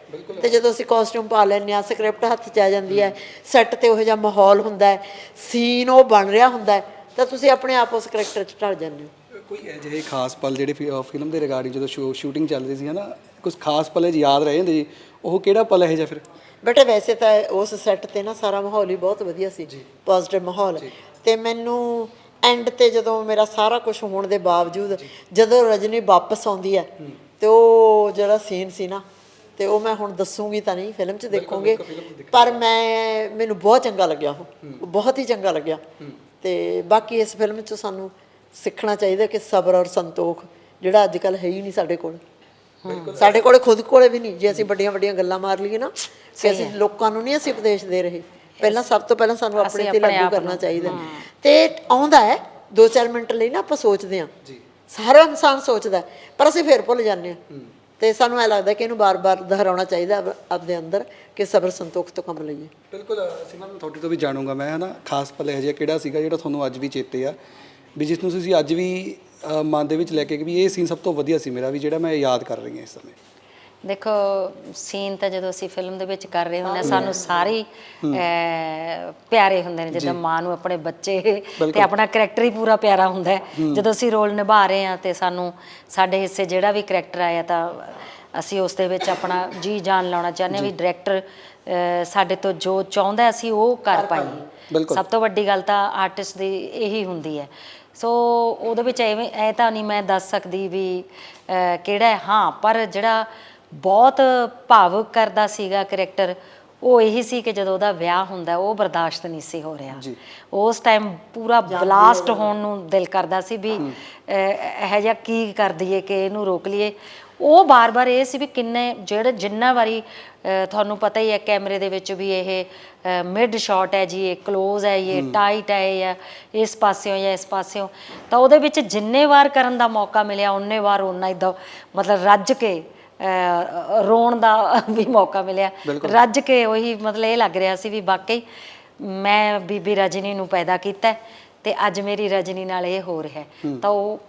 ਤੇ ਜਦੋਂ ਅਸੀਂ ਕਾਸਟਿਊਮ ਪਾ ਲੈਂਦੇ ਆ ਸਕ੍ਰਿਪਟ ਹੱਥ 'ਚ ਆ ਜਾਂਦੀ ਹੈ ਸੈੱਟ ਤੇ ਉਹੋ ਜਿਹਾ ਮਾਹੌਲ ਹੁੰਦਾ ਹੈ ਸੀਨ ਉਹ ਬਣ ਰਿਹਾ ਹੁੰਦਾ ਹੈ ਤਾਂ ਤੁਸੀਂ ਆਪਣੇ ਆਪ ਉਸ ਕਰੈਕਟਰ 'ਚ ਢਲ ਜਾਂਦੇ ਹੋ। ਕੋਈ ਅਜਿਹੇ ਖਾਸ ਪਲ ਜਿਹੜੇ ਫਿਲਮ ਦੇ ਰਿਗਾਰਡਿੰਗ ਜਦੋਂ ਸ਼ੂਟਿੰਗ ਚੱਲ ਰਹੀ ਸੀ ਹਨਾ ਕੁਝ ਖਾਸ ਪਲ ਜੀ ਯਾਦ ਰਹਿ ਜਾਂਦੇ ਜੀ ਉਹ ਕਿਹੜਾ ਪਲ ਹੈ ਜਾਂ ਫਿਰ? ਬੇਟੇ ਵੈਸੇ ਤਾਂ ਉਸ ਸੈੱਟ ਤੇ ਨਾ ਸਾਰਾ ਮਾਹੌਲ ਹੀ ਬਹੁਤ ਵਧੀਆ ਸੀ ਪੋਜ਼ਿਟਿਵ ਮਾਹੌਲ। ਤੇ ਮੈਨੂੰ ਐਂਡ ਤੇ ਜਦੋਂ ਮੇਰਾ ਸਾਰਾ ਕੁਝ ਹੋਣ ਦੇ ਬਾਵਜੂਦ ਜਦੋਂ ਰਜਨੀ ਵਾਪਸ ਆਉਂਦੀ ਹੈ ਤੇ ਉਹ ਜਿਹੜਾ ਸੀਨ ਸੀ ਨਾ ਤੇ ਉਹ ਮੈਂ ਹੁਣ ਦੱਸੂਗੀ ਤਾਂ ਨਹੀਂ ਫਿਲਮ 'ਚ ਦੇਖੋਗੇ। ਪਰ ਮੈਂ ਮੈਨੂੰ ਬਹੁਤ ਚੰਗਾ ਲੱਗਿਆ ਉਹ। ਬਹੁਤ ਹੀ ਚੰਗਾ ਲੱਗਿਆ। ਤੇ ਬਾਕੀ ਇਸ ਫਿਲਮ 'ਚ ਸਾਨੂੰ ਸਿੱਖਣਾ ਚਾਹੀਦਾ ਕਿ ਸਬਰ ਔਰ ਸੰਤੋਖ ਜਿਹੜਾ ਅੱਜ ਕੱਲ ਹੈ ਹੀ ਨਹੀਂ ਸਾਡੇ ਕੋਲ। ਸਾਡੇ ਕੋਲੇ ਖੁਦ ਕੋਲੇ ਵੀ ਨਹੀਂ। ਜੇ ਅਸੀਂ ਵੱਡੀਆਂ ਵੱਡੀਆਂ ਗੱਲਾਂ ਮਾਰ ਲਈਏ ਨਾ ਕਿ ਅਸੀਂ ਲੋਕਾਂ ਨੂੰ ਨਹੀਂ ਅਸੀਂ ਉਪਦੇਸ਼ ਦੇ ਰਹੇ। ਪਹਿਲਾਂ ਸਭ ਤੋਂ ਪਹਿਲਾਂ ਸਾਨੂੰ ਆਪਣੇ ਤੇ ਲਾਗੂ ਕਰਨਾ ਚਾਹੀਦਾ। ਤੇ ਆਉਂਦਾ ਹੈ 2-4 ਮਿੰਟ ਲਈ ਨਾ ਆਪਾਂ ਸੋਚਦੇ ਹਾਂ। ਜੀ। ਸਾਰਾ ਇਨਸਾਨ ਸੋਚਦਾ ਪਰ ਅਸੀਂ ਫੇਰ ਭੁੱਲ ਜਾਂਦੇ ਹਾਂ। ਤੇ ਸਾਨੂੰ ਐ ਲੱਗਦਾ ਕਿ ਇਹਨੂੰ ਬਾਰ-ਬਾਰ ਦੁਹਰਾਉਣਾ ਚਾਹੀਦਾ ਆਪ- ਆਪਦੇ ਅੰਦਰ ਕਿ ਸਬਰ ਸੰਤੋਖ ਤੋਂ ਕੰਮ ਲਈਏ। ਬਿਲਕੁਲ ਸਿਮਰਨ ਤੁਹਾਡੇ ਤੋਂ ਵੀ ਜਾਣੂੰਗਾ। ਮੈਂ ਹਨਾ ਖਾਸ ਪਲ ਇਹ ਜਿਹਾ ਕਿਹੜਾ ਸੀਗਾ ਜਿਹੜਾ ਤੁਹਾਨੂੰ ਅੱਜ ਵੀ ਚੇਤੇ ਆ? ਵੀ ਜਿਸ ਨੂੰ ਤੁਸੀਂ ਅੱਜ ਵੀ ਮਨ ਦੇ ਵਿੱਚ ਲੈ ਕੇ ਕਿ ਵੀ ਇਹ ਸੀਨ ਸਭ ਤੋਂ ਵਧੀਆ ਸੀ ਮੇਰਾ ਵੀ ਜਿਹੜਾ ਮੈਂ ਯਾਦ ਕਰ ਰਹੀ ਹਾਂ ਇਸ ਸਮੇਂ। ਦੇਖੋ ਸੀਨ ਤਾਂ ਜਦੋਂ ਅਸੀਂ ਫਿਲਮ ਦੇ ਵਿੱਚ ਕਰ ਰਹੇ ਹੁੰਦੇ ਸਾਨੂੰ ਸਾਰੇ ਪਿਆਰੇ ਹੁੰਦੇ ਨੇ। ਜਦੋਂ ਮਾਂ ਨੂੰ ਆਪਣੇ ਬੱਚੇ ਤੇ ਆਪਣਾ ਕਰੈਕਟਰ ਹੀ ਪੂਰਾ ਪਿਆਰਾ ਹੁੰਦਾ ਹੈ। ਜਦੋਂ ਅਸੀਂ ਰੋਲ ਨਿਭਾ ਰਹੇ ਹਾਂ ਤੇ ਸਾਨੂੰ ਸਾਡੇ ਹਿੱਸੇ ਜਿਹੜਾ ਵੀ ਕਰੈਕਟਰ ਆਇਆ ਤਾਂ ਅਸੀਂ ਉਸ ਦੇ ਵਿੱਚ ਆਪਣਾ ਜੀ ਜਾਨ ਲਾਉਣਾ ਚਾਹੁੰਦੇ ਵੀ ਡਾਇਰੈਕਟਰ ਸਾਡੇ ਤੋਂ ਜੋ ਚਾਹੁੰਦਾ ਅਸੀਂ ਉਹ ਕਰ ਪਾਈਏ। ਸਭ ਤੋਂ ਵੱਡੀ ਗੱਲ ਤਾਂ ਆਰਟਿਸਟ ਦੀ ਇਹੀ ਹੁੰਦੀ ਹੈ ਸੋ ਉਹਦੇ ਵਿੱਚ ਐਵੇਂ ਐ ਤਾਂ ਨਹੀਂ ਮੈਂ ਦੱਸ ਸਕਦੀ ਵੀ ਕਿਹੜਾ ਹੈ। ਪਰ ਜਿਹੜਾ ਬਹੁਤ ਭਾਵੁਕ ਕਰਦਾ ਸੀਗਾ ਕਰੈਕਟਰ ਉਹ ਇਹੀ ਸੀ ਕਿ ਜਦੋਂ ਉਹਦਾ ਵਿਆਹ ਹੁੰਦਾ ਉਹ ਬਰਦਾਸ਼ਤ ਨਹੀਂ ਸੀ ਹੋ ਰਿਹਾ। ਉਸ ਟਾਈਮ ਪੂਰਾ ਬਲਾਸਟ ਹੋਣ ਨੂੰ ਦਿਲ ਕਰਦਾ ਸੀ ਵੀ ਇਹੋ ਜਿਹਾ ਕੀ ਕਰ ਦਈਏ ਕਿ ਇਹਨੂੰ ਰੋਕ ਲਈਏ। ਉਹ ਬਾਰ-ਬਾਰ ਇਹ ਸੀ ਵੀ ਕਿੰਨੇ ਜਿਹੜੇ ਜਿੰਨਾ ਵਾਰੀ ਤੁਹਾਨੂੰ ਪਤਾ ਹੀ ਹੈ ਕੈਮਰੇ ਦੇ ਵਿੱਚ ਵੀ ਇਹ ਮਿਡ ਸ਼ਾਟ ਹੈ ਜੀ ਇਹ ক্লোਜ਼ ਹੈ ਇਹ ਟਾਈਟ ਹੈ ਜਾਂ ਇਸ ਪਾਸਿਓਂ ਜਾਂ ਇਸ ਪਾਸਿਓਂ। ਤਾਂ ਉਹਦੇ ਵਿੱਚ ਜਿੰਨੇ ਵਾਰ ਕਰਨ ਦਾ ਮੌਕਾ ਮਿਲਿਆ ਉਹਨੇ ਵਾਰ ਉਹਨਾਂ ਹੀ ਦਾ ਮਤਲਬ ਰੱਜ ਕੇ ਰੋਣ ਦਾ ਵੀ ਮੌਕਾ ਮਿਲਿਆ। ਰੱਜ ਕੇ ਉਹੀ ਮਤਲਬ ਇਹ ਲੱਗ ਰਿਹਾ ਸੀ ਵੀ ਵਾਕਈ ਮੈਂ ਬੀਬੀ ਰਜਨੀ ਨੂੰ ਪੈਦਾ ਕੀਤਾ ਤੇ ਅੱਜ ਮੇਰੀ ਰਜਨੀ ਨਾਲ ਇਹ ਹੋ ਰਿਹਾ ਤਾਂ ਉਹ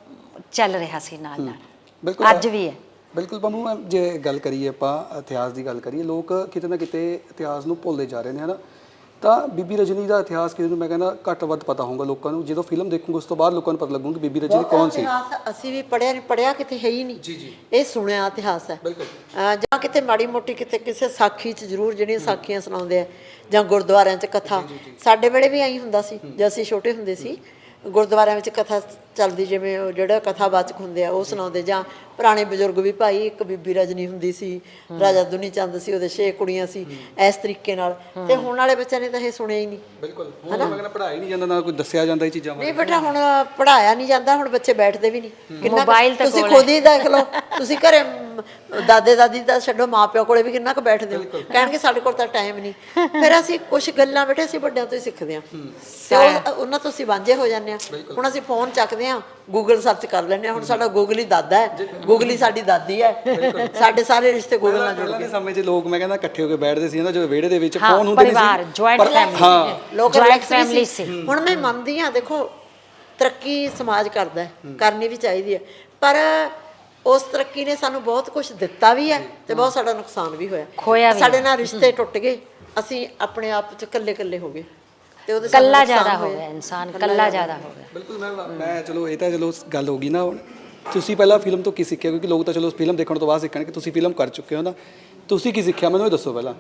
ਚੱਲ ਰਿਹਾ ਸੀ ਨਾਲ ਨਾਲ ਬਿਲਕੁਲ। ਅੱਜ ਵੀ ਹੈ। ਬਿਲਕੁਲ ਬੰਮੂ ਮੈਮ ਜੇ ਗੱਲ ਕਰੀਏ ਆਪਾਂ ਇਤਿਹਾਸ ਦੀ ਗੱਲ ਕਰੀਏ ਲੋਕ ਕਿਤੇ ਨਾ ਕਿਤੇ ਇਤਿਹਾਸ ਨੂੰ ਭੁੱਲਦੇ ਜਾ ਰਹੇ ਨੇ ਹਨਾ? ਤਾਂ ਬੀਬੀ ਰਜਨੀ ਦਾ ਇਤਿਹਾਸ ਕਿਸੇ ਨੂੰ ਮੈਂ ਕਹਿੰਦਾ ਘੱਟ ਵੱਧ ਪਤਾ ਹੋਊਗਾ ਲੋਕਾਂ ਨੂੰ। ਜਦੋਂ ਫਿਲਮ ਦੇਖੂਗੇ ਉਸ ਤੋਂ ਬਾਅਦ ਲੋਕਾਂ ਨੂੰ ਪਤਾ ਲੱਗੂਗਾ ਕਿ ਬੀਬੀ ਰਜਨੀ ਕੌਣ ਸੀ। ਇਤਿਹਾਸ ਅਸੀਂ ਵੀ ਪੜਿਆ ਨਹੀਂ ਪੜਿਆ ਕਿਤੇ ਹੈ ਹੀ ਨਹੀਂ। ਜੀ ਜੀ। ਇਹ ਸੁਣਿਆ ਇਤਿਹਾਸ ਹੈ। ਬਿਲਕੁਲ। ਜਾਂ ਕਿਤੇ ਮਾੜੀ ਮੋਟੀ ਕਿਤੇ ਕਿਸੇ ਸਾਖੀ 'ਚ ਜ਼ਰੂਰ ਜਿਹੜੀਆਂ ਸਾਖੀਆਂ ਸੁਣਾਉਂਦੇ ਆ ਜਾਂ ਗੁਰਦੁਆਰਿਆਂ 'ਚ ਕਥਾ। ਸਾਡੇ ਵੇਲੇ ਵੀ ਐਂ ਹੁੰਦਾ ਸੀ ਜਦ ਅਸੀਂ ਛੋਟੇ ਹੁੰਦੇ ਸੀ ਗੁਰਦੁਆਰਿਆਂ ਵਿੱਚ ਕਥਾ ਚੱਲਦੀ ਜਿਵੇਂ ਉਹ ਜਿਹੜਾ ਕਥਾਵਾਚਕ ਹੁੰਦੇ ਆ ਉਹ ਸੁਣਾਉਂਦੇ ਜਾਂ ਪੁਰਾਣੇ ਬਜ਼ੁਰਗ ਵੀ ਭਾਈ ਇੱਕ ਬੀਬੀ ਰਜਨੀ ਹੁੰਦੀ ਸੀ ਰਾਜਾ ਦੁਨੀ ਚੰਦ ਸੀ ਉਹਦੇ ਛੇ ਕੁੜੀਆਂ ਸੀ ਇਸ ਤਰੀਕੇ ਨਾਲ। ਤੇ ਹੁਣ ਵਾਲੇ ਬੱਚਿਆਂ ਨੇ ਤਾਂ ਇਹ ਸੁਣਿਆ ਹੀ ਨਹੀਂ। ਬਿਲਕੁਲ ਹੁਣ ਤਾਂ ਮੈਂ ਕਹਿੰਦਾ ਪੜ੍ਹਾਈ ਨਹੀਂ ਜਾਂਦਾ ਨਾ ਕੋਈ ਦੱਸਿਆ ਜਾਂਦਾ ਇਹ ਚੀਜ਼ਾਂ ਬਾਰੇ। ਨਹੀਂ ਬੇਟਾ ਹੁਣ ਪੜਾਇਆ ਨਹੀਂ ਜਾਂਦਾ ਹੁਣ ਬੱਚੇ ਬੈਠਦੇ ਵੀ ਨਹੀਂ। ਕਿੰਨਾ ਕੁ- ਮੋਬਾਈਲ ਤਾਂ ਤੁਸੀਂ ਖੁਦ ਹੀ ਦੇਖ ਲਓ ਤੁਸੀਂ ਘਰੇ ਦਾਦੇ ਦਾਦੀ ਦਾ ਛੱਡੋ ਮਾਪਿਓ ਕੋਲੇ ਵੀ ਕਿੰਨਾ ਕੁ ਬੈਠਦੇ ਹੋ। ਕਹਿਣਗੇ ਸਾਡੇ ਕੋਲ ਤਾਂ ਟਾਈਮ ਨਹੀਂ। ਫਿਰ ਅਸੀਂ ਕੁਝ ਗੱਲਾਂ ਬੇਟੇ ਅਸੀਂ ਵੱਡਿਆਂ ਤੋਂ ਹੀ ਸਿੱਖਦੇ ਹਾਂ। ਤੇ ਉਹ- ਉਹਨਾਂ ਤੋਂ ਅਸੀਂ ਵਾਂਝੇ ਹੋ ਜਾਂਦੇ ਹਾਂ। ਹੁਣ ਅਸੀਂ ਫੋਨ ਚੱਕਦੇ ਹਾਂ ਗੂਗਲ ਸਰਚ ਕਰ ਲੈਂਦੇ ਹਾਂ। ਹੁਣ ਸਾਡਾ ਗੂਗਲ ਹੀ ਦਾਦਾ ਹੈ। ਗੂਗਲ ਹੀ ਸਾਡੀ ਦਾਦੀ ਹੈ। ਸਾਡੇ ਸਾਰੇ ਰਿਸ਼ਤੇ ਗੂਗਲ ਨਾਲ ਜੁੜ ਦੇ ਸਮੇਂ 'ਚ ਲੋਕ ਮੈਂ ਕਹਿੰਦਾ ਇਕੱਠੇ ਹੋ ਕੇ ਬੈਠਦੇ ਸੀ ਨਾ ਜਦੋਂ ਵਿਹੜੇ ਦੇ ਵਿੱਚ ਫੋਨ ਹੁੰਦੇ ਨਹੀਂ ਸੀ। ਪਰਿਵਾਰ, ਪਰ- family। ਹਾਂ। ਲੋਕ ਵੀ family ਸੀ। ਸੀ। ਹੁਣ ਮੈਂ ਮੰਨਦੀ ਹਾਂ ਦੇਖੋ ਤਰੱਕੀ ਸਮਾਜ ਕਰਦਾ ਹੈ। ਕਰਨੀ ਵੀ ਚਾਹੀਦੀ ਹੈ। ਪਰ ਉਸ ਤਰੱਕੀ ਨੇ ਸਾਨੂੰ ਬਹੁਤ ਕੁਝ ਦਿੱਤਾ ਵੀ ਹੈ ਤੇ ਬਹੁਤ ਸਾਡਾ ਨੁਕਸਾਨ ਵੀ ਹੋਇਆ। ਖੋਇਆ ਵੀ ਸਾਡੇ ਨਾਲ ਰਿਸ਼ਤੇ ਟੁੱਟ ਗਏ। ਅਸੀਂ ਆਪਣੇ ਆਪ ਚ ਇਕੱਲੇ ਇਕੱਲੇ ਹੋ ਗਏ। ਤੇ ਉਹਦੇ ਕੱਲਾ ਜ਼ਿਆਦਾ ਹੋ। ਗਿਆ ਇਨਸਾਨ ਕੱਲਾ ਜ਼ਿਆਦਾ ਹੋ ਗਿਆ। ਬਿਲਕੁਲ ਮੈਂ ਮੈਂ ਚਲੋ ਇਹ ਤਾਂ ਚਲੋ ਗੱਲ ਹੋ ਗਈ ਨਾ ਹੁਣ। ਤੁਸੀਂ ਪਹਿਲਾਂ ਫਿਲਮ ਤੋਂ ਕੀ ਸਿੱਖਿਆ? ਕਿਉਂਕਿ ਲੋਕ ਤਾਂ ਚਲੋ ਫਿਲਮ ਦੇਖਣ ਤੋਂ ਬਾਅਦ ਸਿੱਖਣਗੇ ਤੁਸੀਂ ਫਿਲਮ ਕਰ ਚੁੱਕੇ ਹੋ ਨਾ। ਤੁਸੀਂ ਕੀ ਸਿੱਖਿਆ? ਮੈਨੂੰ ਇਹ ਦੱਸੋ ਪਹਿਲਾਂ।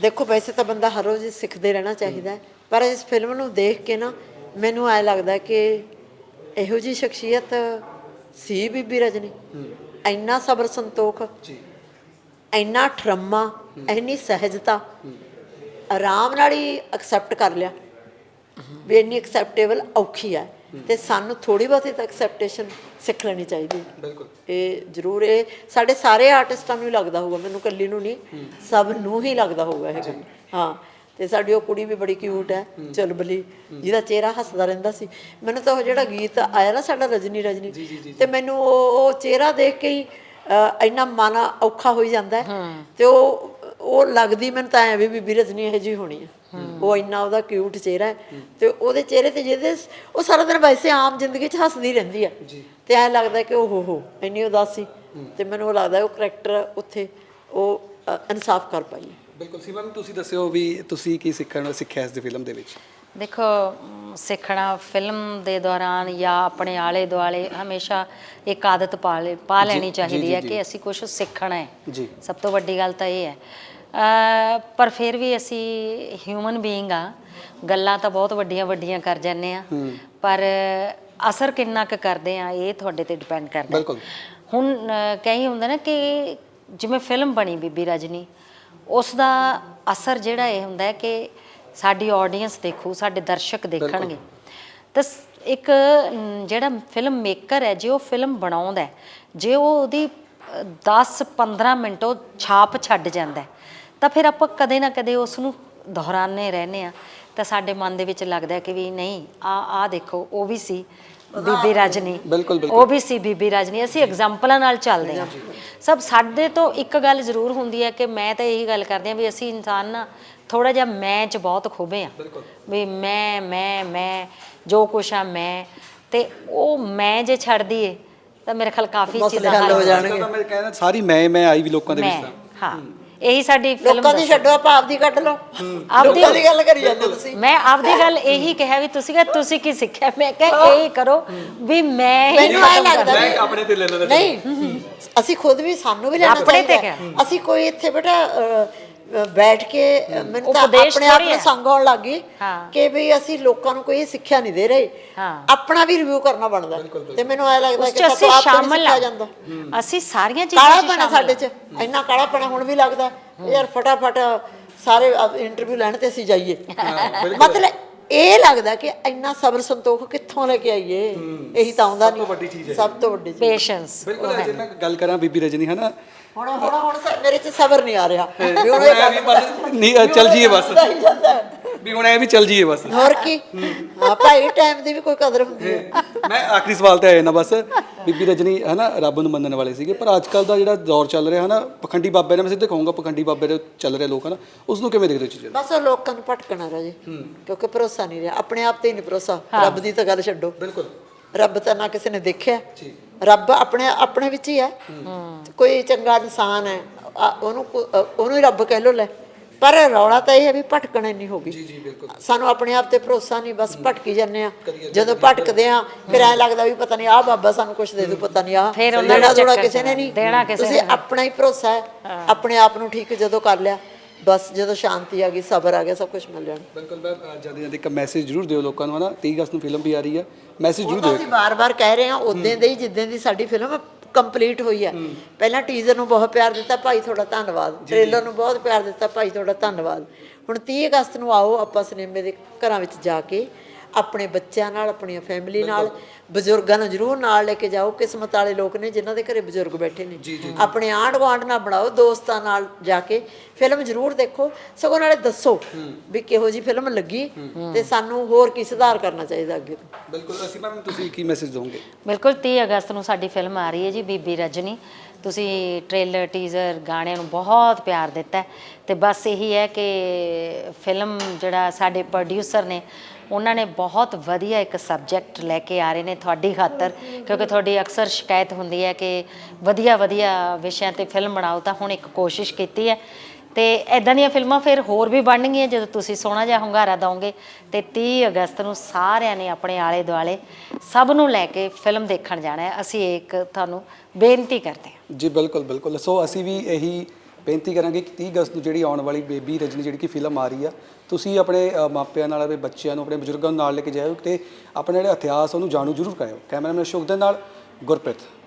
ਦੇਖੋ ਵੈਸੇ ਤਾਂ ਬੰਦਾ ਹਰ ਰੋਜ਼ ਸਿੱਖਦੇ ਰਹਿਣਾ ਚਾਹੀਦਾ ਹੈ। ਪਰ ਇਸ ਫਿਲਮ ਨੂੰ ਦੇਖ ਕੇ ਨਾ ਮੈਨੂੰ ਐ ਲੱਗਦਾ ਕਿ ਇਹੋ ਜੀ ਸ਼ਖਸੀਅਤ ਸੀ ਬੀਬੀ ਰਜਨੀ। ਇੰਨਾ ਸਬਰ ਸੰਤੋਖ ਜੀ। ਇੰਨਾ ਠਰਮਾ ਇੰਨੀ ਸਹਿਜਤਾ ਆਰਾਮ ਨਾਲ ਹੀ ਐਕਸੈਪਟ ਕਰ ਲਿਆ। ਵੀ ਇੰਨੀ ਐਕਸੈਪਟੇਬਲ ਔਖੀ ਹੈ ਤੇ ਸਾਨੂੰ ਥੋੜੀ ਬਹੁਤੀ ਤਾਂ ਐਕਸੈਪਟੇਸ਼ਨ ਸਿੱਖ ਲੈਣੀ ਚਾਹੀਦੀ ਹੈ। ਬਿਲਕੁਲ। ਇਹ ਜ਼ਰੂਰ ਇਹ ਸਾਡੇ ਸਾਰੇ ਆਰਟਿਸਟਾਂ ਨੂੰ ਲੱਗਦਾ ਹੋਊਗਾ ਮੈਨੂੰ ਇਕੱਲੀ ਨੂੰ ਨਹੀਂ ਸਭ ਨੂੰ ਹੀ ਲੱਗਦਾ ਹੋਊਗਾ ਇਹ। ਹਾਂ। ਤੇ ਸਾਡੀ ਉਹ ਕੁੜੀ ਵੀ ਬੜੀ ਕਿਊਟ ਹੈ ਚੁਲਬਲੀ ਜਿਹਦਾ ਚਿਹਰਾ ਹੱਸਦਾ ਰਹਿੰਦਾ ਸੀ। ਮੈਨੂੰ ਤਾਂ ਉਹ ਜਿਹੜਾ ਗੀਤ ਆਇਆ ਨਾ ਸਾਡਾ ਰਜਨੀ ਰਜਨੀ ਤੇ ਮੈਨੂੰ ਉਹ ਉਹ ਚਿਹਰਾ ਦੇਖ ਕੇ ਹੀ ਇੰਨਾ ਮਨ ਔਖਾ ਹੋਈ ਜਾਂਦਾ ਤੇ ਉਹ ਉਹ ਲੱਗਦੀ ਮੈਨੂੰ ਤਾਂ ਐ ਵੀ ਬੀਬੀ ਰਜਨੀ ਇਹ ਜੀ ਹੋਣੀ ਹੈ। ਉਹ ਇੰਨਾ ਉਹਦਾ ਕਿਊਟ ਚਿਹਰਾ ਹੈ। ਤੇ ਉਹਦੇ ਚਿਹਰੇ ਤੇ ਜਿਹਦੇ ਉਹ ਸਾਰਾ ਦਿਨ ਵੈਸੇ ਆਮ ਜ਼ਿੰਦਗੀ 'ਚ ਹੱਸਦੀ ਰਹਿੰਦੀ ਹੈ। ਤੇ ਐ ਲੱਗਦਾ ਕਿ ਉਹ ਹੋ ਹੋ ਇੰਨੀ ਉਦਾਸੀ। ਤੇ ਮੈਨੂੰ ਉਹ ਲੱਗਦਾ ਉਹ ਕਰੈਕਟਰ ਉੱਥੇ ਉਹ ਇਨਸਾਫ ਕਰ ਪਾਈ ਬਿਲਕੁਲ ਸਿਮਰਨ ਤੁਸੀਂ ਦੱਸਿਓ ਵੀ ਤੁਸੀਂ ਕੀ ਸਿੱਖਣ ਸਿੱਖਿਆ ਇਸ ਦੀ ਫਿਲਮ ਦੇ ਵਿੱਚ? ਦੇਖੋ ਸਿੱਖਣਾ ਫਿਲਮ ਦੇ ਦੌਰਾਨ ਜਾਂ ਆਪਣੇ ਆਲੇ ਦੁਆਲੇ ਹਮੇਸ਼ਾ ਇੱਕ ਆਦਤ ਪਾ ਲੈ ਪਾ ਲੈਣੀ ਚਾਹੀਦੀ ਹੈ ਕਿ ਅਸੀਂ ਕੁਝ ਸਿੱਖਣਾ ਹੈ। ਜੀ। ਸਭ ਤੋਂ ਵੱਡੀ ਗੱਲ ਤਾਂ ਇਹ ਹੈ। ਪਰ ਫਿਰ ਵੀ ਅਸੀਂ ਹਿਊਮਨ ਬੀਇੰਗ ਆ ਗੱਲਾਂ ਤਾਂ ਬਹੁਤ ਵੱਡੀਆਂ ਵੱਡੀਆਂ ਕਰ ਜਾਂਦੇ ਆ ਪਰ ਅਸਰ ਕਿੰਨਾ ਕੁ ਕਰਦੇ ਆ ਇਹ ਤੁਹਾਡੇ ਤੇ ਡਿਪੈਂਡ ਕਰਦਾ। ਬਿਲਕੁਲ। ਹੁਣ ਕਈ ਹੁੰਦਾ ਨਾ ਕਿ ਜਿਵੇਂ ਫਿਲਮ ਬਣੀ ਬੀਬੀ ਰਜਨੀ ਉਸ ਦਾ ਅਸਰ ਜਿਹੜਾ ਇਹ ਹੁੰਦਾ ਹੈ ਕਿ ਸਾਡੀ ਆਡੀਅנס ਦੇਖੂ ਸਾਡੇ ਦਰਸ਼ਕ ਦੇਖਣਗੇ। ਤਾਂ ਇੱਕ ਜਿਹੜਾ ਫਿਲਮ ਮੇਕਰ ਹੈ ਜੇ ਉਹ ਫਿਲਮ ਬਣਾਉਂਦਾ ਹੈ, ਜੇ ਉਹ ਉਹਦੀ 10 15 ਮਿੰਟ ਉਹ ਛਾਪ ਛੱਡ ਜਾਂਦਾ ਤਾਂ ਫਿਰ ਆਪਾਂ ਕਦੇ ਨਾ ਕਦੇ ਉਸ ਨੂੰ ਦੁਹਰਾਉਂਦੇ ਰਹਿੰਦੇ ਆ ਤਾਂ ਸਾਡੇ ਮਨ ਦੇ ਵਿੱਚ ਲੱਗਦਾ ਕਿ ਵੀ ਨਹੀਂ ਆ ਆ ਦੇਖੋ ਉਹ ਵੀ ਸੀ। ਬੀਬੀ ਰਜਨੀ। ਬਿਲਕੁਲ, ਬਿਲਕੁਲ। ਉਹ ਵੀ ਸੀ ਬੀਬੀ ਰਜਨੀ। ਅਸੀਂ ਐਗਜ਼ਾਮਪਲਾਂ ਨਾਲ ਚੱਲਦੇ ਹਾਂ। ਸਭ ਸਾਡੇ ਤੋਂ ਇੱਕ ਗੱਲ ਜ਼ਰੂਰ ਹੁੰਦੀ ਹੈ ਕਿ ਮੈਂ ਤਾਂ ਇਹੀ ਗੱਲ ਕਰਦੀ ਹਾਂ ਵੀ ਅਸੀਂ ਇਨਸਾਨ ਨਾ ਥੋੜਾ ਜਿਹਾ ਮੈਂ ਚ ਬਹੁਤ ਖੂਬੇ ਆ ਵੀ ਮੈਂ ਮੈਂ ਮੈਂ ਜੋ ਕੁਛ ਆ ਮੈਂ। ਤੇ ਉਹ ਮੈਂ ਜੇ ਛੱਡ ਦਈਏ ਤਾਂ ਮੇਰੇ ਖਿਆਲ ਕਾਫੀ ਚੀਜ਼ਾਂ ਹੱਲ ਹੋ ਹੋ ਜਾਣਗੇ। ਤਾਂ ਮੈਂ ਕਹਿੰਦਾ ਸਾਰੀ ਮੈਂ ਮੈਂ ਆਈ ਵੀ ਲੋਕਾਂ ਦੇ ਵਿੱਚ ਤਾਂ। ਹਾਂ। ਇਹੀ ਸਾਡੀ ਫਿਲਮ ਲੋਕਾਂ ਦੀ ਛੱਡੋ ਆਪਾਂ ਆਪਦੀ ਕੱਢ ਲਓ। ਆਪਦੀ- ਲੋਕਾਂ ਦੀ ਗੱਲ ਕਰੀ ਜਾਂਦੇ ਤੁਸੀਂ। ਮੈਂ ਆਪਦੀ ਗੱਲ ਇਹੀ ਕਿਹਾ ਵੀ ਤੁਸੀਂ ਕਿਹਾ ਤੁਸੀਂ ਕੀ ਸਿੱਖਿਆ? ਮੈਂ ਕਿਹਾ ਇਹ ਕਰੋ ਵੀ ਮੈਂ ਹੀ ਮੈਨੂੰ ਐ ਲੱਗਦਾ। ਵੀ ਆਪਣੇ ਤੇ ਲੈ ਲੈਂਦਾ ਨਹੀਂ ਅਸੀਂ ਖੁਦ ਵੀ ਸਾਨੂੰ ਵੀ ਲੈਣਾ ਆਪਣੇ ਤੇ ਚਾਹੀਦਾ। ਅਸੀਂ ਕੋਈ ਇੱਥੇ ਬੇਟਾ ਬੈਠ ਕੇ ਮੈਨੂੰ ਤਾਂ ਉਪਦੇਸ਼ ਆਪਣੇ ਆਪ ਥੋੜ੍ਹੀ ਨੂੰ। ਸੰਗ ਆਉਣ ਲੱਗੀ ਹਾਂ। ਕਿ ਵੀ ਅਸੀਂ ਲੋਕਾਂ ਨੂੰ ਕੋਈ ਸਿੱਖਿਆ ਨਹੀਂ ਦੇ ਰਹੇ। ਹਾਂ। ਆਪਣਾ ਵੀ ਰਿਵਿਊ ਕਰਨਾ ਬਣਦਾ। ਤੇ ਮੈਨੂੰ ਐ ਲੱਗਦਾ ਉਸ ਕਿ ਚ ਅਸੀਂ ਆਪ ਸ਼ਾਮਲ ਸਿੱਖਿਆ ਆ ਜਾਂਦਾ। ਅਸੀਂ ਸਾਰੀਆਂ ਚੀਜ਼ਾਂ ਕਾਲਾ ਚ ਪਣਾ ਸ਼ਾਮਲ ਸਾਡੇ ਚ ਇੰਨਾ ਕਾਲਾ ਪਣਾ ਹੁਣ ਵੀ ਲੱਗਦਾ। ਯਾਰ ਫਟਾਫਟ ਸਾਰੇ ਇੰਟਰਵਿਊ ਲੈਣ ਤੇ ਅਸੀਂ ਜਾਈਏ। ਮਤਲਬ ਇਹ ਲੱਗਦਾ ਕਿ ਇੰਨਾ ਸਬਰ ਸੰਤੋਖ ਕਿੱਥੋਂ ਲੈ ਕੇ ਆਈਏ? ਇਹੀ ਤਾਂ ਆਉਂਦਾ ਨਹੀਂ। ਵੱਡੀ ਚੀਜ਼ ਹੈ। ਸਭ ਤੋਂ ਵੱਡੀ ਚੀਜ਼। ਪੇਸ਼ੈਂਸ। ਬਿਲਕੁਲ ਜੇ ਮੈਂ ਗੱਲ ਕਰਾਂ ਬੀਬੀ ਰਜਨੀ ਹੈ ਨਾ ਹੁਣ ਹੁਣ ਹੁਣ ਮੇਰੇ ਚ ਸਬਰ ਨਹੀਂ ਆ ਰਿਹਾ। ਵੀ ਹੁਣ ਨਹੀਂ ਚੱਲ ਜੀਏ ਬਸ। ਵੀ ਹੁਣ ਐ ਵੀ ਚੱਲ ਜੀਏ ਬਸ। ਹੋਰ ਕੀ? ਹਾਂ ਭਾਈ ਟਾਈਮ ਦੀ ਵੀ ਕੋਈ ਕਦਰ ਹੁੰਦੀ ਹੈ ਮੈਂ ਆਖਰੀ ਸਵਾਲ ਤੇ ਆਇਆ ਨਾ ਬਸ। ਬੀਬੀ ਰਜਨੀ ਹੈ ਨਾ ਰੱਬ ਨੂੰ ਮੰਨਣ ਵਾਲੇ ਸੀਗੇ ਪਰ ਅੱਜ ਕੱਲ ਦਾ ਜਿਹੜਾ ਦੌਰ ਚੱਲ ਰਿਹਾ ਹੈ ਨਾ ਪਖੰਡੀ ਬਾਬੇ ਨੇ ਮੈਂ ਸਿੱਧੇ ਕਹੂੰਗਾ ਪਖੰਡੀ ਬਾਬੇ ਦੇ ਚੱਲ ਰਹੇ ਲੋਕ ਹਨ ਉਸ ਨੂੰ ਕਿਵੇਂ ਦੇਖਦੇ ਹੋ ਚੀਜ਼ਾਂ ਬਸ ਉਹ ਲੋਕਾਂ ਨੂੰ ਭਟਕਣਾ ਰਾਜੇ ਕਿਉਂਕਿ ਭਰੋਸਾ ਨਹੀਂ ਰਿਹਾ। ਆਪਣੇ ਆਪ ਤੇ ਹੀ ਨਹੀਂ ਭਰੋਸਾ। ਰੱਬ ਦੀ ਤਾਂ ਗੱਲ ਛੱਡੋ। ਬਿਲਕੁਲ। ਰੱਬ ਤਾਂ ਨਾ ਕਿਸੇ ਨੇ ਦੇਖਿਆ। ਰੱਬ ਆਪਣੇ ਆਪਣੇ ਵਿੱਚ ਹੀ ਹੈ। ਕੋਈ ਚੰਗਾ ਇਨਸਾਨ ਹੈ ਆ- ਉਹਨੂੰ ਉਹਨੂੰ ਹੀ ਰੱਬ ਕਹਿ ਲੋ ਲੈ। ਪਰ ਰੌਲਾ ਤਾਂ ਇਹ ਹੈ ਵੀ ਭਟਕਣ ਇੰਨੀ ਹੋ ਗਈ। ਜੀ ਜੀ ਬਿਲਕੁਲ। ਸਾਨੂੰ ਆਪਣੇ ਆਪ ਤੇ ਭਰੋਸਾ ਨਹੀਂ ਬਸ ਭਟਕੀ ਜਾਂਦੇ ਆ ਜਦੋਂ ਭਟਕਦੇ ਆ ਫਿਰ ਐ ਲੱਗਦਾ ਵੀ ਪਤਾ ਨਹੀਂ ਆਹ ਬਾਬਾ ਸਾਨੂੰ ਕੁਝ ਦੇ ਦੂ ਪਤਾ ਨਹੀਂ ਆਹ ਫਿਰ ਉਹਨਾਂ ਦੇ ਕਿਸੇ ਨੇ ਨਹੀਂ। ਦੇਣਾ ਕਿਸੇ ਤੁਸੀਂ ਆਪਣਾ ਹੀ ਭਰੋਸਾ ਹੈ ਆਪਣੇ ਆਪ ਨੂੰ ਠੀਕ ਜਦੋਂ ਕਰ ਲਿਆ ਬਸ ਜਦੋਂ ਸ਼ਾਂਤੀ ਆ ਗਈ ਸਬਰ ਆ ਗਿਆ ਸਭ ਕੁਝ ਮਿਲ ਜਾਣਾ। ਬਿਲਕੁਲ ਮੈਂ ਜਦ ਜਦ ਇੱਕ ਮੈਸੇਜ ਜ਼ਰੂਰ ਦਿਓ ਲੋਕਾਂ ਨੂੰ ਹੈ ਨਾ 30 ਅਗਸਤ ਨੂੰ ਫਿਲਮ ਵੀ ਆ ਰਹੀ ਹੈ ਮੈਸੇਜ ਜ਼ਰੂਰ ਦਿਓ। ਅਸੀਂ ਵਾਰ-ਵਾਰ ਕਹਿ ਰਹੇ ਹਾਂ ਉਦੋਂ ਦੇ ਹੀ ਜਿੱਦਾਂ ਦੀ ਸਾਡੀ ਫਿਲਮ ਕੰਪਲੀਟ ਹੋਈ ਹੈ। ਪਹਿਲਾਂ ਟੀਜ਼ਰ ਨੂੰ ਬਹੁਤ ਪਿਆਰ ਦਿੱਤਾ ਭਾਈ ਤੁਹਾਡਾ ਧੰਨਵਾਦ। ਟ੍ਰੇਲਰ ਨੂੰ ਬਹੁਤ ਪਿਆਰ ਦਿੱਤਾ ਭਾਈ ਤੁਹਾਡਾ ਧੰਨਵਾਦ। ਹੁਣ 30 ਅਗਸਤ ਨੂੰ ਆਓ ਆਪਾਂ ਸਿਨੇਮੇ ਦੇ ਘਰਾਂ ਵਿੱਚ ਜਾ ਕੇ। ਆਪਣੇ ਬੱਚਿਆਂ ਨਾਲ ਆਪਣੀ ਫੈਮਿਲੀ ਨਾਲ ਬਜ਼ੁਰਗਾਂ ਨੂੰ ਜ਼ਰੂਰ ਨਾਲ ਲੈ ਕੇ ਜਾਓ। ਕਿਸਮਤ ਵਾਲੇ ਲੋਕ ਨੇ ਜਿਨ੍ਹਾਂ ਦੇ ਘਰੇ ਬਜ਼ੁਰਗ ਬੈਠੇ ਨੇ। ਆਪਣੇ ਆਂਢ ਗੁਆਂਢ ਨਾਲ ਬਣਾਓ ਦੋਸਤਾਂ ਨਾਲ ਜਾ ਕੇ। ਫਿਲਮ ਜ਼ਰੂਰ ਦੇਖੋ। ਸਗੋਂ ਨਾਲੇ ਦੱਸੋ ਵੀ ਕਿਹੋ ਜੀ ਫਿਲਮ ਲੱਗੀ ਤੇ ਸਾਨੂੰ ਹੋਰ ਕੀ ਸੁਧਾਰ ਕਰਨਾ ਚਾਹੀਦਾ ਅੱਗੇ ਤੋਂ। ਬਿਲਕੁਲ ਅਸੀਂ ਮੈਮ ਤੁਸੀਂ ਕੀ ਮੈਸੇਜ ਦੋਗੇ ਬਿਲਕੁਲ 30 ਅਗਸਤ ਨੂੰ ਸਾਡੀ ਫਿਲਮ ਆ ਰਹੀ ਹੈ ਜੀ ਬੀਬੀ ਰਜਨੀ। ਤੁਸੀਂ ਟ੍ਰੇਲਰ ਟੀਜ਼ਰ ਗਾਣਿਆਂ ਨੂੰ ਬਹੁਤ ਪਿਆਰ ਦਿੱਤਾ ਤੇ ਬਸ ਇਹੀ ਹੈ ਕਿ ਫਿਲਮ ਜਿਹੜਾ ਸਾਡੇ ਪ੍ਰੋਡਿਊਸਰ ਨੇ ਉਹਨਾਂ ਨੇ ਬਹੁਤ ਵਧੀਆ ਇੱਕ ਸਬਜੈਕਟ ਲੈ ਕੇ ਆ ਰਹੇ ਨੇ ਤੁਹਾਡੀ ਖਾਤਰ, ਕਿਉਂਕਿ ਤੁਹਾਡੀ ਅਕਸਰ ਸ਼ਿਕਾਇਤ ਹੁੰਦੀ ਹੈ ਕਿ ਵਧੀਆ ਵਧੀਆ ਵਿਸ਼ਿਆਂ ਤੇ ਫਿਲਮ ਬਣਾਓ ਤਾਂ ਹੁਣ ਇੱਕ ਕੋਸ਼ਿਸ਼ ਕੀਤੀ ਹੈ। ਤੇ ਐਦਾਂ ਦੀਆਂ ਫਿਲਮਾਂ ਫਿਰ ਹੋਰ ਵੀ ਬਣਨਗੀਆਂ ਜਦੋਂ ਤੁਸੀਂ ਸੋਹਣਾ ਜਿਹਾ ਹੁੰਗਾਰਾ ਦਵੋਗੇ ਤੇ 30 ਅਗਸਤ ਨੂੰ ਸਾਰਿਆਂ ਨੇ ਆਪਣੇ ਆਲੇ ਦੁਆਲੇ ਸਭ ਨੂੰ ਲੈ ਕੇ ਫਿਲਮ ਦੇਖਣ ਜਾਣਾ ਹੈ। ਅਸੀਂ ਇੱਕ ਤੁਹਾਨੂੰ ਬੇਨਤੀ ਕਰਦੇ ਹਾਂ। ਜੀ, ਬਿਲਕੁਲ ਬਿਲਕੁਲ। ਸੋ ਅਸੀਂ ਵੀ ਇਹੀ ਬੇਨਤੀ ਕਰਾਂਗੇ ਕਿ 30 ਅਗਸਤ ਨੂੰ ਜਿਹੜੀ ਆਉਣ ਵਾਲੀ ਬੇਬੀ ਰਜਨੀ ਜਿਹੜੀ ਕਿ ਫਿਲਮ ਆ ਰਹੀ ਆ ਤੁਸੀਂ ਆਪਣੇ ਅ, ਮਾਪਿਆਂ ਨਾਲ ਆਪਣੇ ਬੱਚਿਆਂ ਨੂੰ ਆਪਣੇ ਬਜ਼ੁਰਗਾਂ ਨੂੰ ਨਾਲ ਲੈ ਕੇ ਜਾਇਓ ਤੇ ਆਪਣੇ ਜਿਹੜਾ ਇਤਿਹਾਸ ਉਹਨੂੰ ਜਾਣੂ ਜ਼ਰੂਰ ਕਰਾਇਓ। ਕੈਮਰਾਮੈਨ ਅਸ਼ੋਕ ਦੇ ਨਾਲ ਗੁਰਪ੍ਰੀਤ।